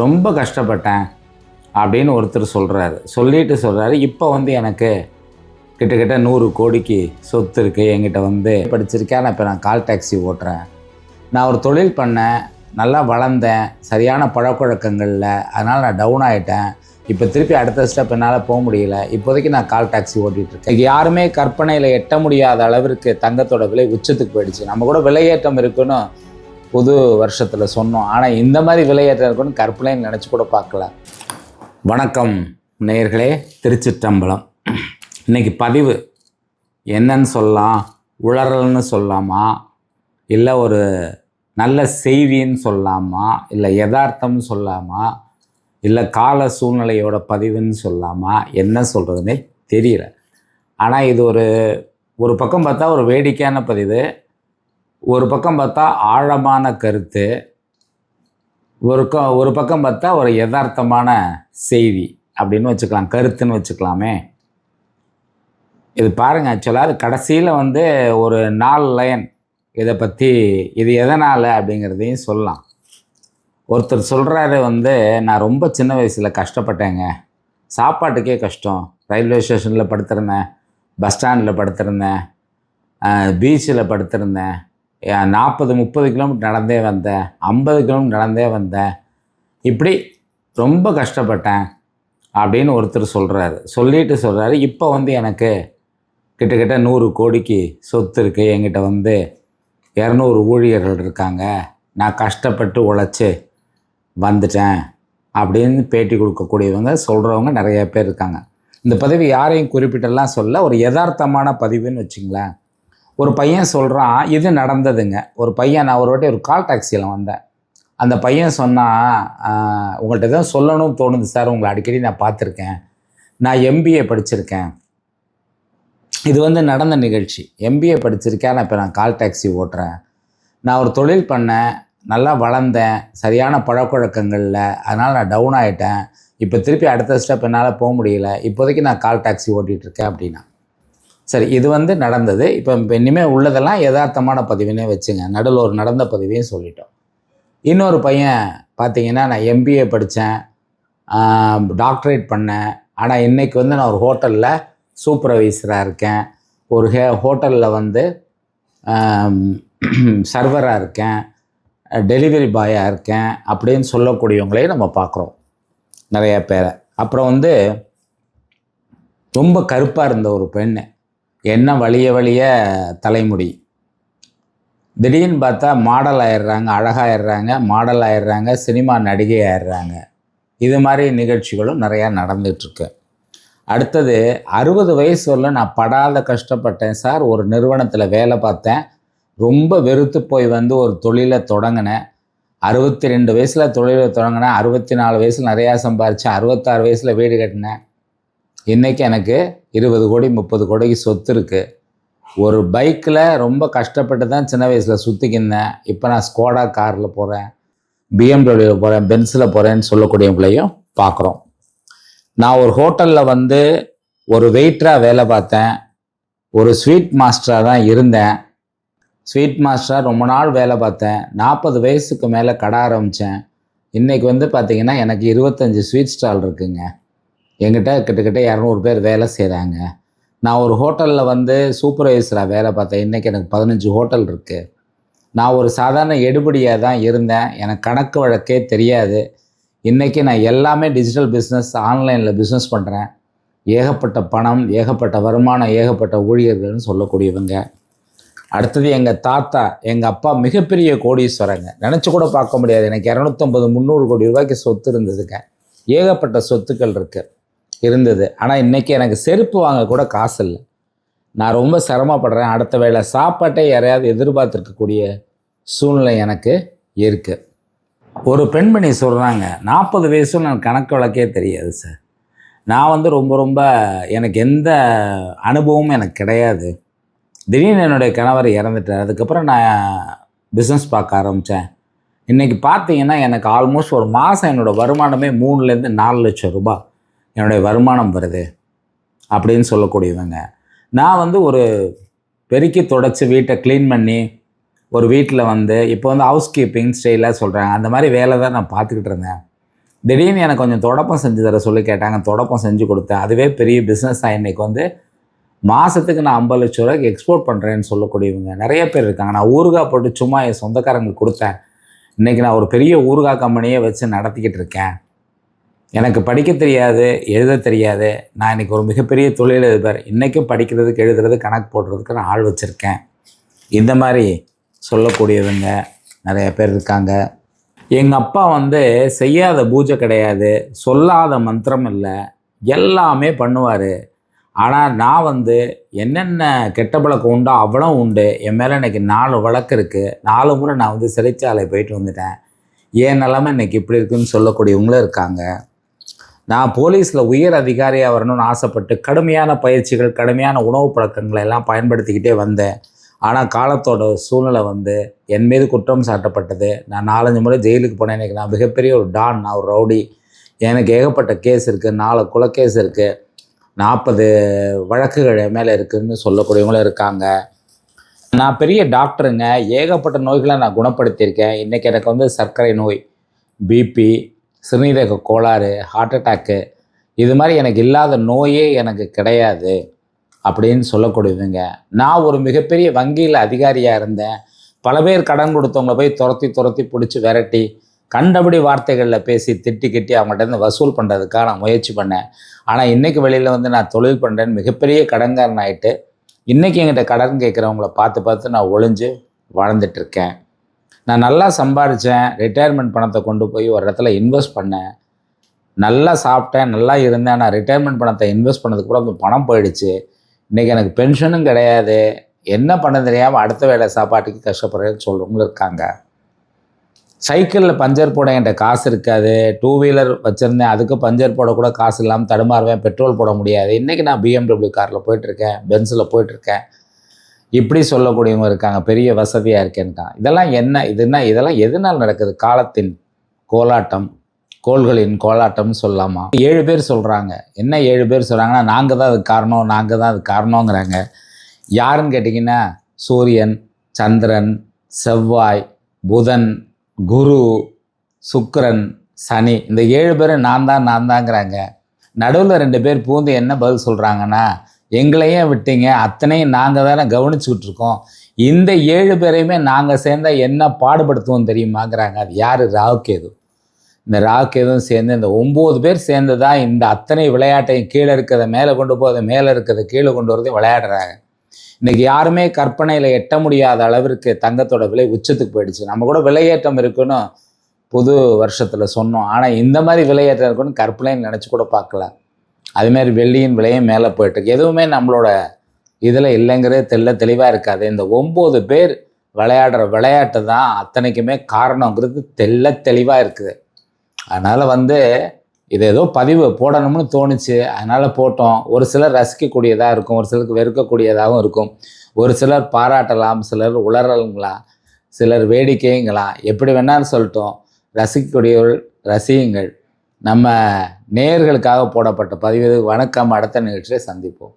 ரொம்ப கஷ்டப்பட்டேன் அப்படின்னு ஒருத்தர் சொல்கிறாரு சொல்லிட்டு சொல்கிறாரு இப்போ வந்து எனக்கு கிட்டத்தட்ட நூறு கோடிக்கு சொத்து இருக்குது என்கிட்ட வந்து படிச்சிருக்கேன். நான் இப்போ நான் கால் டாக்ஸி ஓட்டுறேன். நான் ஒரு தொழில் பண்ணேன். நல்லா வளர்ந்தேன். சரியான பழக்கொழக்கங்களில் அதனால் நான் டவுன் ஆகிட்டேன் இப்போ திருப்பி அடுத்த ஸ்டெப் என்னால் போக முடியல. இப்போதைக்கு நான் கால் டாக்ஸி ஓட்டிகிட்டு இருக்கேன். யாருமே கற்பனையில் எட்ட முடியாத அளவிற்கு தங்கத்தோட விலை உச்சத்துக்கு போயிடுச்சு. நம்ம கூட விலையேற்றம் இருக்குன்னு புது வருஷத்தில் சொன்னோம். ஆனால் இந்த மாதிரி விலையேற்றம் இருக்குன்னு கற்பனைன்னு நினச்சி கூட பார்க்கல. வணக்கம் நேயர்களே திருச்சிற்றம்பலம். இன்னைக்கு பதிவு என்னன்னு சொல்லலாம் உளறல்னு சொல்லலாமா? இல்லை ஒரு நல்ல செய்தின்னு சொல்லலாமா? இல்லை யதார்த்தம்னு சொல்லலாமா? இல்லை கால சூழ்நிலையோட பதிவுன்னு சொல்லலாமா? என்ன சொல்கிறதுனே தெரியல. ஆனால் இது ஒரு ஒரு பக்கம் பார்த்தா ஒரு வேடிக்கையான பதிவு. ஒரு பக்கம் பார்த்தா ஆழமான கருத்து ஒரு க ஒரு பக்கம் பார்த்தா ஒரு யதார்த்தமான செய்தி அப்படின்னு வச்சுக்கலாம் கருத்துன்னு வச்சுக்கலாமே. இது பாருங்க ஆக்சுவலாக அது கடைசியில் வந்து ஒரு நாலு லைன். இதை பற்றி இது எதனால் அப்படிங்கிறதையும் சொல்லலாம். ஒருத்தர் சொல்கிறாரு வந்து நான் ரொம்ப சின்ன வயசில் கஷ்டப்பட்டேங்க. சாப்பாட்டுக்கே கஷ்டம். ரயில்வே ஸ்டேஷனில் படுத்திருந்தேன் பஸ் ஸ்டாண்டில் படுத்திருந்தேன் பீச்சில் படுத்திருந்தேன். நாற்பது முப்பது கிலோமீட்டர் நடந்தே வந்தேன். ஐம்பது கிலோமீட்டர் நடந்தே வந்தேன். இப்படி ரொம்ப கஷ்டப்பட்டேன் அப்படின்னு ஒருத்தர் சொல்கிறாரு சொல்லிட்டு சொல்கிறாரு இப்போ வந்து எனக்கு கிட்டத்தட்ட நூறு கோடிக்கு சொத்து இருக்குது என்கிட்ட வந்து இரநூறு ஊழியர்கள் இருக்காங்க. நான் கஷ்டப்பட்டு உழைச்சி வந்துட்டேன் அப்படின்னு பேட்டி கொடுக்கக்கூடியவங்க சொல்கிறவங்க நிறைய பேர் இருக்காங்க. இந்த பதிவு யாரையும் குறிப்பிட்டெல்லாம் சொல்ல ஒரு யதார்த்தமான பதிவுன்னு வச்சுங்களேன். ஒரு பையன் சொல்கிறான் இது நடந்ததுங்க. ஒரு பையன் நான் ஒரு வாட்டி ஒரு கால் டாக்ஸியில் வந்தேன். அந்த பையன் சொன்னால் உங்கள்கிட்ட தான் சொல்லணும்னு தோணுது சார். உங்களை அடிக்கடி நான் பார்த்துருக்கேன். நான் எம்பிஏ படிச்சிருக்கேன். இது வந்து நடந்த நிகழ்ச்சி. எம்பிஏ படிச்சிருக்கேன். நான் இப்போ நான் கால் டாக்ஸி ஓட்டுறேன். நான் ஒரு தொழில் பண்ணேன். நல்லா வளர்ந்தேன். சரியான பழக்கொழக்கங்களில் அதனால் நான் டவுன் ஆகிட்டேன் இப்போ திருப்பி அடுத்த ஸ்டெப் என்னால் போக முடியல. இப்போதைக்கு நான் கால் டாக்ஸி ஓட்டிகிட்டு இருக்கேன் அப்படின்னா. சரி இது வந்து நடந்தது. இப்போ இனிமேல் உள்ளதெல்லாம் யதார்த்தமான பதிவுனே வச்சுங்க. நடுவில் ஒரு நடந்த பதிவையும் சொல்லிட்டோம். இன்னொரு பையன் பார்த்தீங்கன்னா நான் எம்பிஏ படித்தேன் டாக்டரேட் பண்ணேன். ஆனால் இன்றைக்கி வந்து நான் ஒரு ஹோட்டலில் சூப்பர்வைசராக இருக்கேன். ஒரு ஹே ஹோட்டலில் வந்து சர்வராக இருக்கேன். டெலிவரி பாயாக இருக்கேன். அப்படின்னு சொல்லக்கூடியவங்களையும் நம்ம பார்க்குறோம் நிறைய பேரை. அப்புறம் வந்து ரொம்ப கருப்பாக இருந்த ஒரு பெண்ணு. என்ன வழிய வழிய தலைமுடி. திடீர்னு பார்த்தா மாடல் ஆயிடுறாங்க அழகாயிடுறாங்க மாடல் ஆயிடுறாங்க சினிமா நடிகை ஆயிடுறாங்க. இது மாதிரி நிகழ்ச்சிகளும் நிறையா நடந்துகிட்ருக்கு. அடுத்தது அறுபது வயசு வரல நான் படாத கஷ்டப்பட்டேன் சார். ஒரு நிறுவனத்தில் வேலை பார்த்தேன். ரொம்ப வெறுத்து போய் வந்து ஒரு தொழிலை தொடங்கினேன். அறுபத்தி ரெண்டு வயசில் தொழிலை தொடங்கினேன். அறுபத்தி நாலு வயசில் நிறையா சம்பாரித்தேன் அறுபத்தாறு வயசில் வீடு கட்டினேன். இன்றைக்கி எனக்கு இருபது கோடி முப்பது கோடிக்கு சொத்து இருக்குது ஒரு பைக்கில் ரொம்ப கஷ்டப்பட்டு தான் சின்ன வயசில் சுற்றிக்கிருந்தேன் இப்போ நான் ஸ்கோடா காரில் போகிறேன் பிஎம்டபிள்யூவில் போகிறேன் பென்ஸில் போகிறேன்னு சொல்லக்கூடியவங்களையும் பார்க்குறோம். நான் ஒரு ஹோட்டலில் வந்து ஒரு வெயிட்டராக வேலை பார்த்தேன். ஒரு ஸ்வீட் மாஸ்டராக தான் இருந்தேன். ஸ்வீட் மாஸ்டராக ரொம்ப நாள் வேலை பார்த்தேன். நாற்பது வயசுக்கு மேலே கடை ஆரம்பித்தேன். இன்றைக்கி வந்து பார்த்திங்கன்னா எனக்கு இருபத்தஞ்சி ஸ்வீட் ஸ்டால் இருக்குங்க. எங்கிட்ட கிட்டத்தட்ட இரநூறு பேர் வேலை செய்கிறாங்க நான் ஒரு ஹோட்டலில் வந்து சூப்பர்வைசராக வேலை பார்த்தேன். இன்றைக்கி எனக்கு பதினஞ்சு ஹோட்டல் இருக்குது நான் ஒரு சாதாரண எடுபடியாக தான் இருந்தேன். எனக்கு கணக்கு வழக்கே தெரியாது. இன்றைக்கி நான் எல்லாமே டிஜிட்டல் பிஸ்னஸ் ஆன்லைனில் பிஸ்னஸ் பண்ணுறேன் ஏகப்பட்ட பணம் ஏகப்பட்ட வருமானம் ஏகப்பட்ட ஊழியர்கள்னு சொல்லக்கூடியவங்க. அடுத்தது எங்கள் தாத்தா எங்கள் அப்பா மிகப்பெரிய கோடீஸ்வரங்க. நினச்சி கூட பார்க்க முடியாது. எனக்கு இரநூத்தம்பது முந்நூறு கோடி ரூபாய்க்கு சொத்து இருந்ததுங்க. ஏகப்பட்ட சொத்துக்கள் இருக்குது இருந்தது. ஆனால் இன்றைக்கி எனக்கு செருப்பு வாங்க கூட காசு இல்லை. நான் ரொம்ப சிரமப்படுறேன். அடுத்த வேளை சாப்பாட்டை யாரையாவது எதிர்பார்த்துருக்கக்கூடிய சூழ்நிலை எனக்கு இருக்குது ஒரு பெண்மணி சொல்கிறாங்க நாற்பது வயசும் எனக்கு கணக்கு வழக்கே தெரியாது சார் நான் வந்து ரொம்ப ரொம்ப எனக்கு எந்த அனுபவமும் எனக்கு கிடையாது. திடீர்னு என்னுடைய கணவர் இறந்துட்டார். அதுக்கப்புறம் நான் பிஸ்னஸ் பார்க்க ஆரம்பித்தேன் இன்றைக்கி பார்த்தீங்கன்னா எனக்கு ஆல்மோஸ்ட் ஒரு மாதம் என்னோடய வருமானமே மூணுலேருந்து நாலு லட்சம் ரூபாய். என்னுடைய வருமானம் வருது அப்படின்னு சொல்லக்கூடியவங்க. நான் வந்து ஒரு பெருக்கி தொடச்சி வீட்டை க்ளீன் பண்ணி ஒரு வீட்டில் வந்து இப்போ வந்து ஹவுஸ் கீப்பிங் ஸ்டைலாக சொல்கிறாங்க அந்த மாதிரி வேலை தான் நான் பார்த்துக்கிட்டு இருந்தேன். திடீர்னு எனக்கு கொஞ்சம் தொடப்பம் செஞ்சு தர சொல்லி கேட்டாங்க. தொடப்பம் செஞ்சு கொடுத்தேன். அதுவே பெரிய பிஸ்னஸ் தான் இன்றைக்கி வந்து மாதத்துக்கு நான் ஐம்பது லட்ச ரூபாய்க்கு எக்ஸ்போர்ட் பண்ணுறேன்னு சொல்லக்கூடியவங்க நிறைய பேர் இருக்காங்க. நான் ஊறுகாய் போட்டு சும்மா என் சொந்தக்காரங்களுக்கு கொடுத்தேன். இன்றைக்கி நான் ஒரு பெரிய ஊறுகாய் கம்பெனியே வச்சு நடத்திக்கிட்டு இருக்கேன். எனக்கு படிக்க தெரியாது எழுத தெரியாது. நான் இன்றைக்கி ஒரு மிகப்பெரிய தொழிலதிபர் இன்றைக்கும் படிக்கிறதுக்கு எழுதுறது கணக்கு போடுறதுக்கு நான் ஆள் வச்சுருக்கேன். இந்த மாதிரி சொல்லக்கூடியவங்க நிறைய பேர் இருக்காங்க. எங்கள் அப்பா வந்து செய்யாத பூஜை கிடையாது சொல்லாத மந்திரம் இல்லை. எல்லாமே பண்ணுவார். ஆனால் நான் வந்து என்னென்ன கெட்ட பழக்கம் உண்டோ அவ்வளோ உண்டு. என் மேலே இன்னைக்கு நாலு வழக்கு இருக்குது நாலு முறை நான் வந்து சிறைச்சாலை போயிட்டு வந்துட்டேன். ஏன் நிலமை இன்னைக்கு இப்படி இருக்குன்னு சொல்லக்கூடியவங்களும் இருக்காங்க. நான் போலீஸில் உயர் அதிகாரியாக வரணும்னு ஆசைப்பட்டு கடுமையான பயிற்சிகள் கடுமையான உணவு பழக்கங்களை எல்லாம் பயன்படுத்திக்கிட்டே வந்தேன். ஆனால் காலத்தோட சூழ்நிலை வந்து என் மீது குற்றம் சாட்டப்பட்டது. நான் நாலஞ்சு முறை ஜெயிலுக்கு போனேன். எனக்கு நான் மிகப்பெரிய ஒரு டான் நான் ஒரு ரவுடி. எனக்கு ஏகப்பட்ட கேஸ் இருக்குது நாலு குலக்கேஸ் இருக்குது நாற்பது வழக்குகள் என் மேலே இருக்குதுன்னு சொல்லக்கூடியவங்களும் இருக்காங்க. நான் பெரிய டாக்டருங்க. ஏகப்பட்ட நோய்களை நான் குணப்படுத்தியிருக்கேன். இன்றைக்கி எனக்கு வந்து சர்க்கரை நோய் பிபி சிறுநீரக கோளாறு ஹார்ட் அட்டாக்கு இது மாதிரி எனக்கு இல்லாத நோயே எனக்கு கிடையாது அப்படின்னு சொல்லக்கூடியதுங்க. நான் ஒரு மிகப்பெரிய வங்கியில் அதிகாரியாக இருந்தேன். பல பேர் கடன் கொடுத்தவங்கள போய் துரத்தி துரத்தி பிடிச்சி விரட்டி கண்டபடி வார்த்தைகளில் பேசி திட்டி கிட்டி அவங்கள்ட்ட இருந்து வசூல் பண்ணுறதுக்காக நான் முயற்சி பண்ணேன். ஆனால் இன்றைக்கி வெளியில் வந்து நான் தொழில் பண்ணுறேன்னு மிகப்பெரிய கடன்காரன் ஆகிட்டு இன்றைக்கி என்கிட்ட கடன் கேட்குறவங்கள பார்த்து பார்த்து நான் ஒளிஞ்சு வாழ்ந்துட்டுருக்கேன் நான் நல்லா சம்பாரித்தேன் ரிட்டையர்மெண்ட் பணத்தை கொண்டு போய் ஒரு இடத்துல இன்வெஸ்ட் பண்ணேன். நல்லா சாப்பிட்டேன் நல்லா இருந்தேன். நான் ரிட்டையர்மெண்ட் பணத்தை இன்வெஸ்ட் பண்ணதுக்கு கூட பணம் போயிடுச்சு. இன்றைக்கி எனக்கு பென்ஷனும் கிடையாது. என்ன பண்ண தெரியாமல் அடுத்த வேலை சாப்பாட்டுக்கு கஷ்டப்படுறேன்னு சொல்கிறவங்களும் இருக்காங்க. சைக்கிளில் பஞ்சர் போட என்கிட்ட காசு இருக்காது. டூ வீலர் வச்சுருந்தேன். அதுக்கு பஞ்சர் போடக்கூட காசு இல்லாமல் தடுமாறுவேன். பெட்ரோல் போட முடியாது. இன்றைக்கி நான் பிஎம்டபிள்யூ காரில் போயிட்டுருக்கேன் பென்ஸில் போயிட்டுருக்கேன் இப்படி சொல்லக்கூடியவங்க இருக்காங்க பெரிய வசதியாக இருக்கேன்ட்டான் இதெல்லாம் என்ன இதுனா இதெல்லாம் எதனால் நடக்குது? காலத்தின் கோலாட்டம் கோள்களின் கோலாட்டம்னு சொல்லலாமா? ஏழு பேர் சொல்கிறாங்க என்ன ஏழு பேர் சொல்கிறாங்கன்னா நாங்கள் தான் அதுக்கு காரணம் நாங்கள் தான் அதுக்கு காரணங்கிறாங்க யாருன்னு கேட்டிங்கன்னா சூரியன் சந்திரன் செவ்வாய் புதன் குரு சுக்கரன் சனி. இந்த ஏழு பேரும் நான் தான் நான் தாங்கிறாங்க. நடுவில் ரெண்டு பேர் பூந்து என்ன பதில் சொல்கிறாங்கன்னா எங்களையே விட்டீங்க. அத்தனையும் நாங்கள் தானே கவனிச்சுக்கிட்டு இருக்கோம் இந்த ஏழு பேரையுமே நாங்கள் சேர்ந்தா என்ன பாடுபடுத்துவோம் தெரியுமாங்கிறாங்க. அது யார்? ராவுகேது இந்த ராவுகேதும் சேர்ந்து இந்த ஒம்பது பேர் சேர்ந்து தான் இந்த அத்தனை விளையாட்டையும் கீழே இருக்கிறத மேலே கொண்டு போகிறத மேலே இருக்கிறத கீழே கொண்டு வரதையும் விளையாடுறாங்க. இன்றைக்கி யாருமே கற்பனையில் எட்ட முடியாத அளவிற்கு தங்கத்தோட விலை உச்சத்துக்கு போயிடுச்சு. நம்ம கூட விலையேற்றம் இருக்குன்னு புது வருஷத்தில் சொன்னோம். ஆனால் இந்த மாதிரி விலையேற்றம் இருக்குன்னு கற்பனைன்னு நினச்சி கூட பார்க்கல. அதுமாரி வெள்ளியின் விலையும் மேலே போயிட்டுருக்கு. எதுவுமே நம்மளோட இதில் இல்லைங்கிறது தெல்ல தெளிவாக இருக்காது. இந்த ஒம்பது பேர் விளையாடுற விளையாட்டு தான் அத்தனைக்குமே காரணங்கிறது தெல்ல தெளிவாக இருக்குது. அதனால் வந்து இது ஏதோ பதிவு போடணும்னு தோணுச்சு. அதனால் போட்டோம். ஒரு சிலர் ரசிக்கக்கூடியதாக இருக்கும். ஒரு சிலருக்கு வெறுக்கக்கூடியதாகவும் இருக்கும். ஒரு சிலர் பாராட்டலாம். சிலர் உளறலுங்களா சிலர் வேடிக்கைங்களாம். எப்படி வேணாலும் சொல்லிட்டோம். ரசிக்கக்கூடியவர்கள் ரசியுங்கள். நம்ம நேர்களுக்காக போடப்பட்ட பதிவு வணக்கம். அடுத்த நிகழ்ச்சியை சந்திப்போம்.